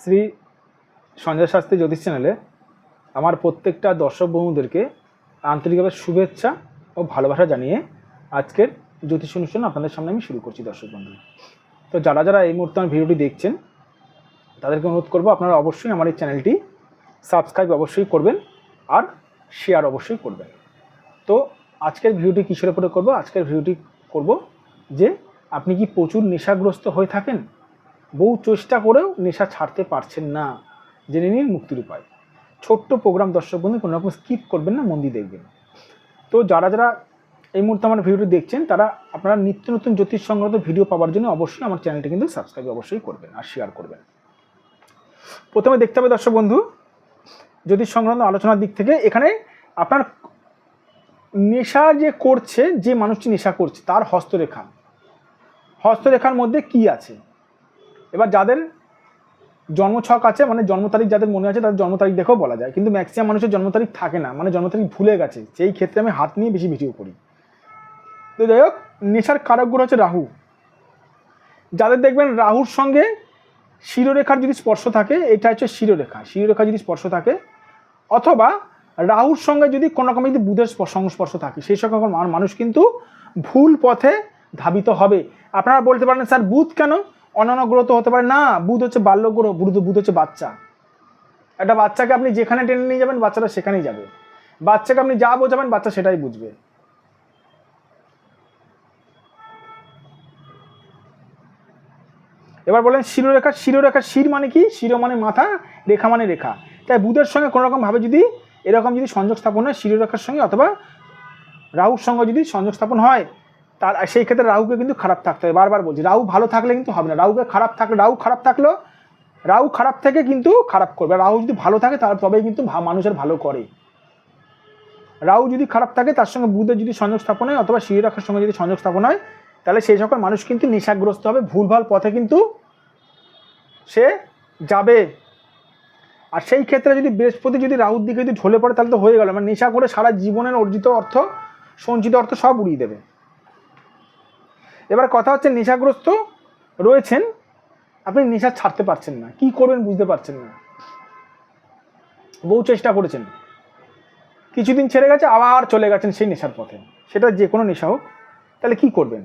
শ্রী সঞ্জয় শাস্ত্রী জ্যোতিষ চ্যানেলে আমার প্রত্যেকটা দর্শক বন্ধুদেরকে আন্তরিকভাবে শুভেচ্ছা ও ভালোবাসা জানিয়ে আজকের জ্যোতিষ অনুষ্ঠান আপনাদের সামনে আমি শুরু করছি দর্শক বন্ধু। তো যারা যারা এই মুহূর্তে আমার ভিডিওটি দেখছেন, তাদেরকে অনুরোধ করব আপনারা অবশ্যই আমার এই চ্যানেলটি সাবস্ক্রাইব অবশ্যই করবেন আর শেয়ার অবশ্যই করবেন। তো আজকের ভিডিওটি কিসের উপরে করব? আজকের ভিডিওটি করব যে আপনি কি প্রচুর নেশাগ্রস্ত হয়ে থাকেন? বহু চেষ্টা করেও নেশা ছাড়তে পারছেন না। জেনে নিন মুক্তির উপায়। ছোট্ট প্রোগ্রাম দর্শক বন্ধু, কোনো রকম স্কিপ করবেন না মন্দির দেখবেন। তো যারা যারা এই মুহূর্তে আমার ভিডিওটি দেখছেন, তারা আপনারা নিত্য নতুন জ্যোতিষ সংক্রান্ত ভিডিও পাওয়ার জন্য অবশ্যই আমার চ্যানেলটি কিন্তু সাবস্ক্রাইব অবশ্যই করবেন আর শেয়ার করবেন। প্রথমে দেখতে হবে দর্শক বন্ধু, জ্যোতিষ সংক্রান্ত আলোচনার দিক থেকে এখানে আপনার নেশা যে করছে, যে মানুষটি নেশা করছে, তার হস্তরেখা। হস্তরেখার মধ্যে কি আছে? এবার যাদের জন্মছক আছে মানে জন্ম তারিখ যাদের মনে আছে, তাদের জন্ম তারিখ দেখেও বলা যায়। কিন্তু ম্যাক্সিমাম মানুষের জন্ম তারিখ থাকে না মানে জন্ম তারিখ ভুলে গেছে। সেই ক্ষেত্রে আমি হাত নিয়ে বেশি ভিডিও করি। তো যাই হোক, নেশার কারকগুলো হচ্ছে রাহু। যাদের দেখবেন রাহুর সঙ্গে শিরোরেখার যদি স্পর্শ থাকে, এটা হচ্ছে শিরোরেখা। শিরোরেখা যদি স্পর্শ থাকে, অথবা রাহুর সঙ্গে যদি কোনো রকম যদি বুধের সংস্পর্শ থাকে, সেই সকল মানুষ কিন্তু ভুল পথে ধাবিত হবে। আপনারা বলতে পারেন, স্যার, বুধ কেন? অন্যান্য গ্রহ তো হতে পারে। না, বুধ হচ্ছে বাল্য গ্রহ, বুধ বুধ হচ্ছে বাচ্চা। একটা বাচ্চাকে আপনি যেখানে টেনে নিয়ে যাবেন, বাচ্চাটা সেখানেই যাবে। বাচ্চাকে আপনি যা বোঝাবেন, বাচ্চা সেটাই বুঝবে। এবার বলেন শিরোরেখা শিরোরেখা শির মানে কি? শিরো মানে মাথা, রেখা মানে রেখা। তাই বুধের সঙ্গে কোনো রকমভাবে যদি এরকম যদি সংযোগ স্থাপন হয়, শিরোরেখার সঙ্গে অথবা রাহুর সঙ্গে যদি সংযোগ স্থাপন হয় তার সেই ক্ষেত্রে রাহুকে কিন্তু খারাপ থাকতে হবে বারবার বলছি, রাহু ভালো থাকলে কিন্তু হবে না। রাহুকে খারাপ থাকলে, রাহু খারাপ থাকলেও, রাহু খারাপ থেকে কিন্তু খারাপ করবে। রাহু যদি ভালো থাকে, তার তবেই কিন্তু মানুষের ভালো করে। রাহু যদি খারাপ থাকে, তার সঙ্গে বুধের যদি সংযোগ স্থাপন হয়, অথবা শিরোরেখার সঙ্গে যদি সংযোগ স্থাপন হয়, তাহলে সেই সকল মানুষ কিন্তু নেশাগ্রস্ত হবে, ভুলভাল পথে কিন্তু সে যাবে। আর সেই ক্ষেত্রে যদি বৃহস্পতি যদি রাহুর দিকে যদি ঢলে পড়ে, তাহলে তো হয়ে গেল। মানে নেশা করে সারা জীবনের অর্জিত অর্থ, সঞ্চিত অর্থ সব উড়িয়ে দেবে। এবার কথা হচ্ছে নেশাগ্রস্ত রয়েছেন, আপনি নেশা ছাড়তে পারছেন না। কি করবেন বুঝতে পারছেন না। বহু চেষ্টা করেছেন। কিছুদিন ছেড়ে গেছে, আবার চলে গেছেন সেই নেশার পথে। সেটা যে কোনো নেশা হোক, তাহলে কি করবেন?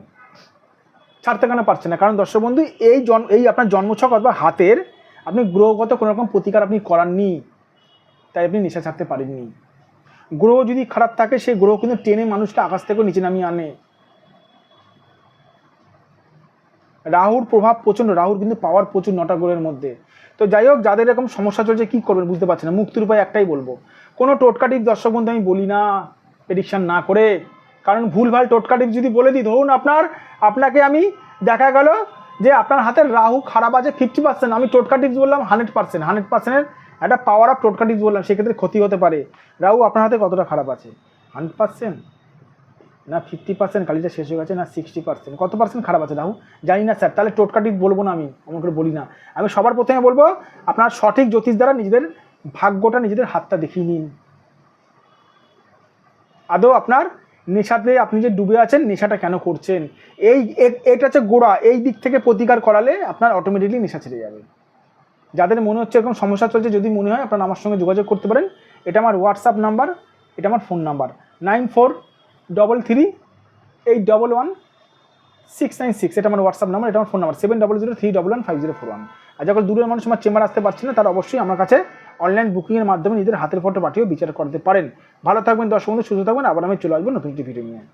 ছাড়তে কেন পারছেন না? কারণ দর্শক বন্ধু, এই জন্ম এই আপনার জন্মছক অথবা হাতের আপনি গ্রহগত কোনো রকম প্রতিকার আপনি করাননি, তাই আপনি নেশা ছাড়তে পারেননি। গ্রহ যদি খারাপ থাকে, সেই গ্রহ কিন্তু টেনে মানুষকে আকাশ থেকে নিচে নামিয়ে আনে। রাহুর প্রভাব প্রচণ্ড, রাহুর কিন্তু পাওয়ার প্রচুর নটা গ্রহের মধ্যে। তো যাই হোক, যাদের এরকম সমস্যা চলছে, কী করবেন বুঝতে পারছেন না। মুক্তির উপায় একটাই বলব, কোনো টোটকাটিপ দর্শক বন্ধু আমি বলি না প্রেডিকশন না করে। কারণ ভুলভাল টোটকাটিপ যদি বলে দিই, ধরুন আপনার, আপনাকে আমি দেখা গেল যে আপনার হাতের রাহু খারাপ আছে ফিফটি পার্সেন্ট আমি টোটকা বললাম হান্ড্রেড পার্সেন্ট হান্ড্রেড পার্সেন্টের একটা পাওয়ার অফ টোটকা বললাম, সেক্ষেত্রে ক্ষতি হতে পারে। রাহু আপনার হাতে কতটা খারাপ আছে? হান্ড্রেড পার্সেন্ট না ফিফটি পার্সেন্ট কালিটা শেষ হয়ে গেছে, না সিক্সটি পার্সেন্ট কত পার্সেন্ট খারাপ আছে রাহু জানি না স্যার তাহলে টোটকাটি বলব না আমি এমন করে বলি না। আমি সবার প্রথমে বলব, আপনার সঠিক জ্যোতিষ দ্বারা নিজেদের ভাগ্যটা, নিজেদের হাতটা দেখিয়ে নিন। আদৌ আপনার নেশাতে আপনি যে ডুবে আছেন, নেশাটা কেন করছেন? এই এটা হচ্ছে গোড়া। এই দিক থেকে প্রতিকার করালে আপনার অটোমেটিকলি নেশা ছেড়ে যাবে। যাদের মনে হচ্ছে এরকম সমস্যা চলছে, যদি মনে হয় আপনারা আমার সঙ্গে যোগাযোগ করতে পারেন, এটা আমার হোয়াটসঅ্যাপ নাম্বার এটা আমার phone number nine four double three eight double one six nine six এটা আমার হোয়াটসঅ্যাপ নাম্বার এটা আমার phone number seven double zero three double one five zero four one আর যখন দূরের মানুষ আমার চেম্বার আসতে পারছে না, তারা অবশ্যই আমার কাছে অনলাইন বুকিংয়ের মাধ্যমে নিজের হাতের ফটো পাঠিয়েও বিচার করতে পারেন। ভালো থাকবেন, দর্শক বন্ধু, সুস্থ থাকবেন। আবার আমি চলে আসব নতুন একটি ভিডিও নিয়ে।